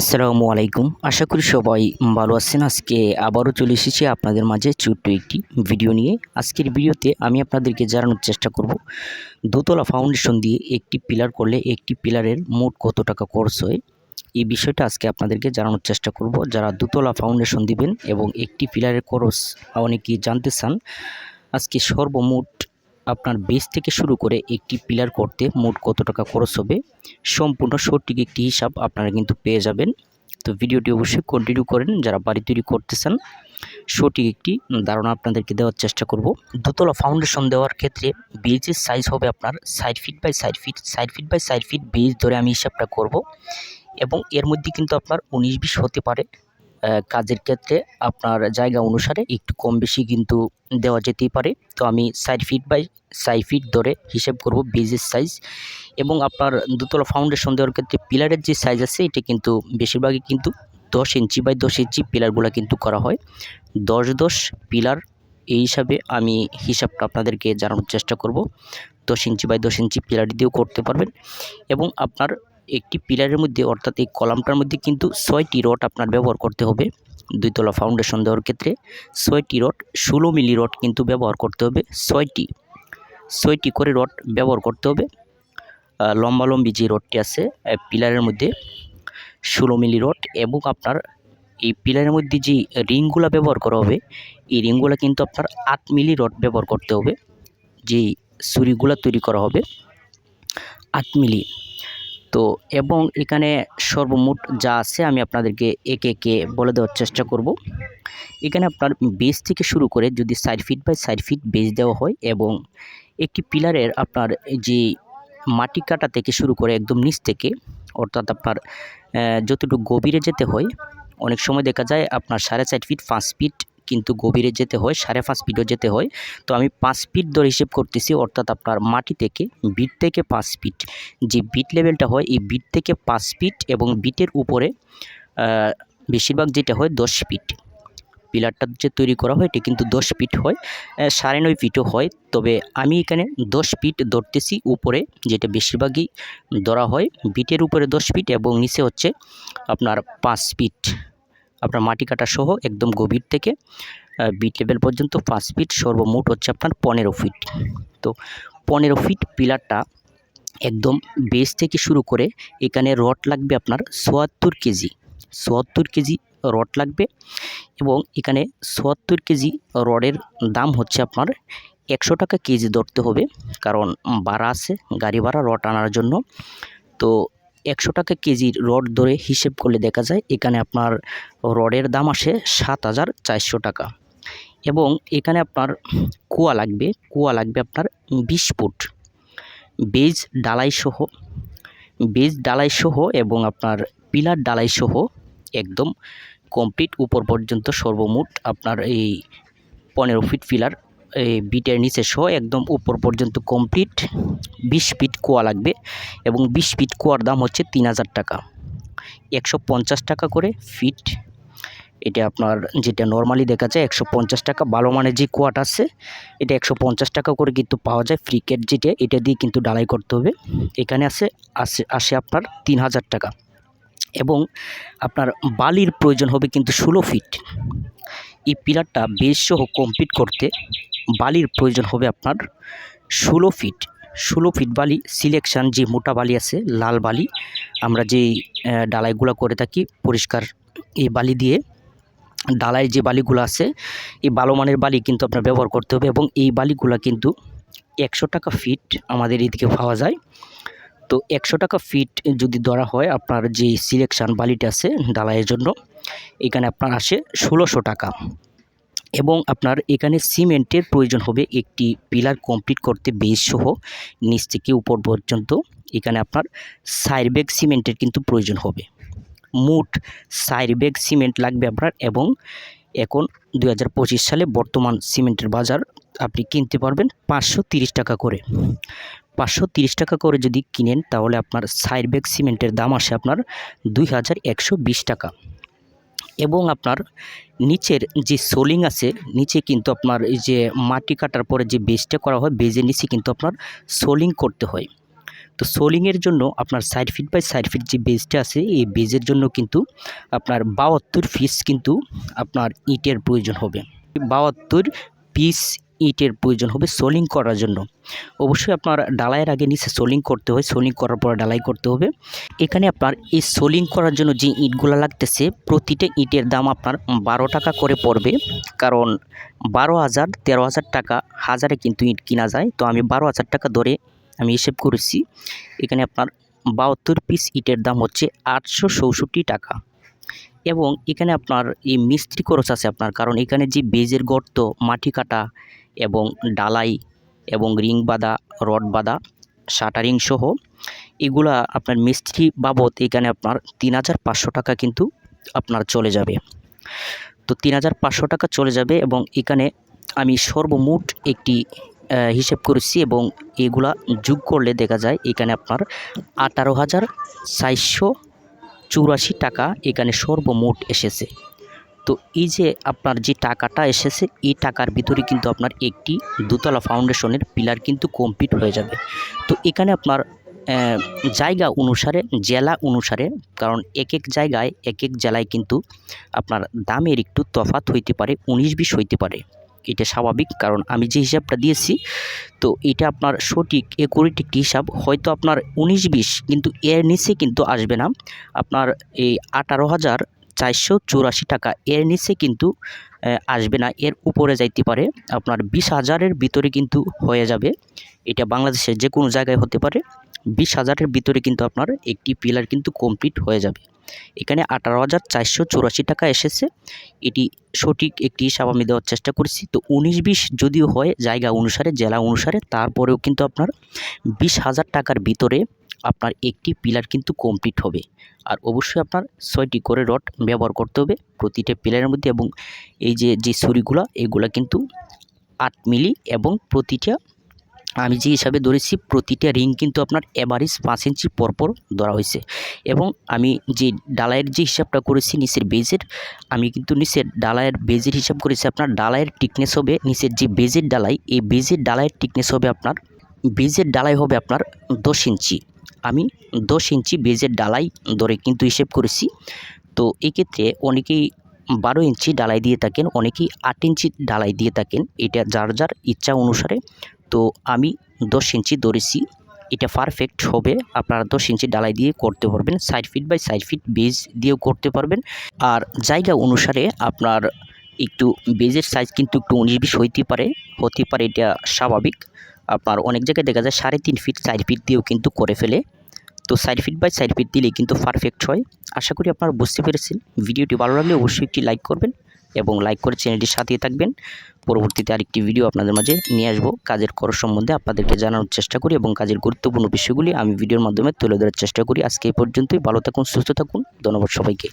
আসসালামু আলাইকুম। আশা করি সবাই ভালো আছেন। আজকে আবারও চলে এসেছি আপনাদের মাঝে ছোট্ট একটি ভিডিও নিয়ে। আজকের ভিডিওতে আমি আপনাদেরকে জানানোর চেষ্টা করব, দোতলা ফাউন্ডেশন দিয়ে একটি পিলার করলে একটি পিলারের মোট কত টাকা খরচ হয়? এই বিষয়টা আজকে আপনাদেরকে জানানোর চেষ্টা করব। যারা দোতলা ফাউন্ডেশন দিবেন এবং একটি পিলারের খরচ অনেকেই জানতে চান, আজকে সর্বমোট আপনার বেস থেকে শুরু করে একটি পিলার করতে মোট কত টাকা খরচ হবে, সম্পূর্ণ সঠিক একটি হিসাব আপনারা কিন্তু পেয়ে যাবেন। তো ভিডিওটি অবশ্যই কন্টিনিউ করেন, যারা বাড়ি তৈরি করতেছেন, সঠিক একটি ধারণা আপনাদেরকে দেওয়ার চেষ্টা করব। দোতলা ফাউন্ডেশন দেওয়ার ক্ষেত্রে বেজের সাইজ হবে আপনার side feet by side feet side feet by side feet base ধরে আমি হিসাবটা করব এবং এর মধ্যে কিন্তু আপনার উনিশ বিশ হতে পারে। কাজের ক্ষেত্রে আপনার জায়গা অনুসারে একটু কম বেশি কিন্তু দেওয়া যেতেই পারে। তো আমি side feet by side feet ধরে হিসেব করব বেজের সাইজ এবং আপনার দুতলা ফাউন্ডেশন দেওয়ার ক্ষেত্রে পিলারের যে সাইজ আছে, এটা কিন্তু বেশিরভাগই কিন্তু দশ ইঞ্চি বাই দশ ইঞ্চি পিলারগুলো কিন্তু করা হয়। দশ দশ পিলার এই হিসাবে আমি হিসাবটা আপনাদেরকে জানানোর চেষ্টা করব। দশ ইঞ্চি বাই দশ ইঞ্চি পিলার দিয়েও করতে পারবেন এবং আপনার একটি পিলারের মধ্যে, অর্থাৎ এই কলামটার মধ্যে কিন্তু ছয়টি রড আপনার ব্যবহার করতে হবে। দুইতলা ফাউন্ডেশন দেওয়ার ক্ষেত্রে ছয়টি রড, ষোলো মিলি রড কিন্তু ব্যবহার করতে হবে। ছয়টি ছয়টি করে রড ব্যবহার করতে হবে। লম্বালম্বি যে রডটি আছে পিলারের মধ্যে ষোলো মিলি রড এবং আপনার এই পিলারের মধ্যে যে রিংগুলো ব্যবহার করা হবে, এই রিংগুলো কিন্তু আপনার আট মিলি রড ব্যবহার করতে হবে। যেই ছুরিগুলো তৈরি করা হবে, আট মিলি। তো এবং এখানে সর্বমোট যা আছে আমি আপনাদেরকে একে একে বলে দেওয়ার চেষ্টা করব। এখানে আপনার বেস থেকে শুরু করে যদি side feet by side feet base দেওয়া হয় এবং একটি পিলারের আপনার যে মাটি কাটা থেকে শুরু করে একদম নিচ থেকে, অর্থাৎ আপনার যতটুকু গভীরে যেতে হয়, অনেক সময় দেখা যায় আপনার সাড়ে চার ফিট পাঁচ ফিট কিন্তু গভীরে যেতে হয়, সাড়ে পাঁচ ফিটও যেতে হয়। তো আমি পাঁচ ফিট ধরে হিসেব করতেছি, অর্থাৎ আপনার মাটি থেকে বিট থেকে পাঁচ ফিট যে বিট লেভেলটা হয়, এই বিট থেকে পাঁচ ফিট এবং বিটের উপরে বেশিরভাগ যেটা হয়, দশ ফিট পিলারটা যে তৈরি করা হয়, এটি কিন্তু দশ ফিট হয় সাড়ে নয় ফিটও হয়। তবে আমি এখানে দশ ফিট ধরতেছি, উপরে যেটা বেশিরভাগই ধরা হয় বিটের উপরে দশ ফিট এবং নিচে হচ্ছে আপনার পাঁচ ফিট আপনার মাটি কাটা সহ একদম গভীর থেকে বিট লেভেল পর্যন্ত পাঁচ ফিট সর্বমোট হচ্ছে আপনার পনেরো ফিট তো পনেরো ফিট পিলারটা একদম বেস থেকে শুরু করে এখানে রড লাগবে আপনার চুয়াত্তর কেজি। চুয়াত্তর কেজি রড লাগবে এবং এখানে চুয়াত্তর কেজি রডের দাম হচ্ছে আপনার একশো টাকা কেজি ধরতে হবে, কারণ ভাড়া আছে, গাড়ি ভাড়া রড আনার জন্য। তো একশো টাকা কেজির রড ধরে হিসেব করলে দেখা যায় এখানে আপনার রডের দাম আসে সাত হাজার চারশো টাকা। এবং এখানে আপনার কুয়া লাগবে কুয়া লাগবে আপনার বিশ ফুট। বেজ ডালাই সহ, বেজ ডালাই সহ এবং আপনার পিলার ডালাই সহ একদম কমপ্লিট উপর পর্যন্ত সর্বমোট আপনার এই পনেরো ফিট পিলার এই বিটের নিচে সহ একদম উপর পর্যন্ত কমপ্লিট বিশ ফিট কুয়া লাগবে এবং বিশ ফিট কুয়ার দাম হচ্ছে তিন হাজার টাকা। একশো পঞ্চাশ টাকা করে ফিট এটা আপনার যেটা নর্মালি দেখা যায় একশো পঞ্চাশ টাকা, ভালো মানের যে কোয়াট আছে, এটা একশো পঞ্চাশ টাকা করে কিন্তু পাওয়া যায়। ফ্রিকেট যেটা, এটা দিয়ে কিন্তু ডালাই করতে হবে। এখানে আছে আসে আসে আপনার তিন হাজার টাকা। এবং আপনার বালির প্রয়োজন হবে কিন্তু ষোলো ফিট এই পিলারটা বেশ সহ কমপ্লিট করতে বালির প্রয়োজন হবে আপনার ষোলো ফিট ষোলো ফিট বালি সিলেকশান যে মোটা বালি আছে, লাল বালি, আমরা যেই ডালাইগুলো করে থাকি পরিষ্কার এই বালি দিয়ে ডালায় যে বালিগুলো আছে, এই ভালো মানের বালি কিন্তু আপনার ব্যবহার করতে হবে এবং এই বালিগুলো কিন্তু একশো টাকা ফিট আমাদের এদিকে পাওয়া যায়। তো একশো টাকা ফিট যদি ধরা হয় আপনার যে সিলেকশান বালিটা আছে, ডালাইয়ের জন্য, এখানে আপনার আসে ষোলোশো টাকা। এবং আপনার এখানে সিমেন্টের প্রয়োজন হবে একটি পিলার কমপ্লিট করতে বেশ সহ। নিচ থেকে উপর পর্যন্ত এখানে আপনার সাইড ব্যাগ সিমেন্টের কিন্তু প্রয়োজন হবে। মোট সাইড ব্যাগ সিমেন্ট লাগবে আপনার এবং এখন দু হাজার পঁচিশ সালে বর্তমান সিমেন্টের বাজার আপনি কিনতে পারবেন পাঁচশো টাকা করে। পাঁচশো টাকা করে যদি কিনেন তাহলে আপনার সাইড ব্যাগ সিমেন্টের দাম আসে আপনার দুই হাজার একশো বিশ টাকা। এবং আপনার নিচের যে সোলিং আছে, নিচে কিন্তু আপনার এই যে মাটি কাটার পরে যে বেজটা করা হয় বেজের নিচে কিন্তু আপনার সোলিং করতে হয়। তো সোলিংয়ের জন্য আপনার side feet by side feet যে বেজটা আছে, এই বেজের জন্য কিন্তু আপনার বাহাত্তর পিস কিন্তু আপনার ইটের প্রয়োজন হবে। বাহাত্তর পিস ইটের প্রয়োজন হবে সোলিং করার জন্য। অবশ্যই আপনার ডালাইয়ের আগে নিচে সোলিং করতে হয় সোলিং করার পর ডালাই করতে হবে। এখানে আপনার এই সোলিং করার জন্য যে ইটগুলো লাগতেছে, প্রতিটা ইটের দাম আপনার বারো টাকা করে পড়বে। কারণ বারো হাজার, তেরো হাজার টাকা হাজারে কিন্তু ইট কিনা যায়। তো আমি বারো হাজার টাকা ধরে আমি হিসেব করেছি। এখানে আপনার বাহাত্তর পিস ইটের দাম হচ্ছে আটশো চৌষট্টি টাকা। এবং এখানে আপনার এই মিস্ত্রি খরচ আছে আপনার, কারণ এখানে যে বেজের গর্ত, মাটি কাটা এবং ডালাই এবং রিং বাঁধা, রড বাঁধা, শাটারিং সহ, এগুলা আপনার মিস্ত্রি বাবদ এখানে আপনার তিন হাজার পাঁচশো টাকা কিন্তু আপনার চলে যাবে। তো তিন হাজার পাঁচশো টাকা চলে যাবে এবং এখানে আমি সর্বমোট একটি হিসেব করেছি এবং এগুলা যোগ করলে দেখা যায় এখানে আপনার আঠারো হাজার চারশো চুরাশি টাকা এখানে সর্বমোট এসেছে। তো এই যে আপনার যে টাকাটা এসেছে, এই টাকার ভিতরে কিন্তু আপনার একটি দোতলা ফাউন্ডেশনের পিলার কিন্তু কমপ্লিট হয়ে যাবে। তো এখানে আপনার জায়গা অনুসারে, জেলা অনুসারে, কারণ এক এক জায়গায় এক এক জেলায় কিন্তু আপনার দামের একটু তফাৎ হইতে পারে, উনিশ বিশ হইতে পারে। এটা স্বাভাবিক, কারণ আমি যে হিসাবটা দিয়েছি, তো এটা আপনার সঠিক একুরেট একটি হিসাব। হয়তো আপনার উনিশ বিশ, কিন্তু এর নিচে কিন্তু আসবে না। আপনার এই আঠারো হাজার চারশো চুরাশি টাকা এর নিচে কিন্তু আসবে না। এর উপরে যাইতে পারে, আপনার বিশ হাজারের ভিতরে কিন্তু হয়ে যাবে। এটা বাংলাদেশের যে কোনো জায়গায় হতে পারে। বিশ হাজারের ভিতরে কিন্তু আপনার একটি পিলার কিন্তু কমপ্লিট হয়ে যাবে। এখানে আঠারো হাজার চারশো চুরাশি টাকা এসেছে। এটি সঠিক একটি হিসাব আমি দেওয়ার চেষ্টা করছি। তো উনিশ বিশ যদিও হয়, জায়গা অনুসারে, জেলা অনুসারে, তারপরেও কিন্তু আপনার বিশ হাজার টাকার ভিতরে আপনার একটি পিলার কিন্তু কমপ্লিট হবে। আর অবশ্যই আপনার ছয়টি করে রড ব্যবহার করতে হবে প্রতিটা পিলারের মধ্যে এবং এই যে যে ছুরিগুলো, এগুলো কিন্তু আট মিলি এবং প্রতিটা আমি যে হিসাবে ধরেছি, প্রতিটা রিং কিন্তু আপনার এভারেজ পাঁচ ইঞ্চি পরপর ধরা হয়েছে। এবং আমি যে ডালাইয়ের যে হিসাবটা করেছি, নিচের বেজের, আমি কিন্তু নিচের ডালাইয়ের বেজের হিসাব করেছি, আপনার ডালাইয়ের টিকনেস হবে, নিচের যে বেজের ডালাই, এই বেজের ডালাইয়ের টিকনেস হবে আপনার, বেজের ডালাই হবে আপনার দশ ইঞ্চি। আমি দশ ইঞ্চি বেজের ডালাই ধরে কিন্তু হিসেব করেছি। তো এক্ষেত্রে অনেকেই বারো ইঞ্চি ডালাই দিয়ে থাকেন, অনেকেই আট ইঞ্চি ডালাই দিয়ে থাকেন, এটা যার যার ইচ্ছা অনুসারে। তো আমি দশ ইঞ্চি ধরেছি। এটা পারফেক্ট হবে। আপনারা দশ ইঞ্চি ডালাই দিয়ে করতে পারবেন। Side feet by side feet base দিয়েও করতে পারবেন। আর জায়গা অনুসারে আপনার একটু বেজের সাইজ কিন্তু একটু উনিশ বিশ হইতে পারে। হতে পারে এটা স্বাভাবিক। আপনার অনেক জায়গায় দেখা যায় সাড়ে তিন ফিট চার ফিট দিয়েও কিন্তু করে ফেলে। তো side feet by side feet দিলেই কিন্তু পারফেক্ট হয়। আশা করি আপনারা বুঝতে পেরেছেন। ভিডিওটি ভালো লাগলে অবশ্যই একটি লাইক করবেন। এবং লাইক করে চ্যানেলটির সাথেই থাকবেন। পরবর্তীতে আরেকটি ভিডিও আপনাদের মাঝে নিয়ে আসব। কাজের খরচ সম্বন্ধে আপনাদেরকে জানানোর চেষ্টা করি এবং কাজের গুরুত্বপূর্ণ বিষয়গুলি আমি ভিডিওর মাধ্যমে তুলে ধরার চেষ্টা করি। আজকে এই পর্যন্তই। ভালো থাকুন, সুস্থ থাকুন। ধন্যবাদ সবাইকে।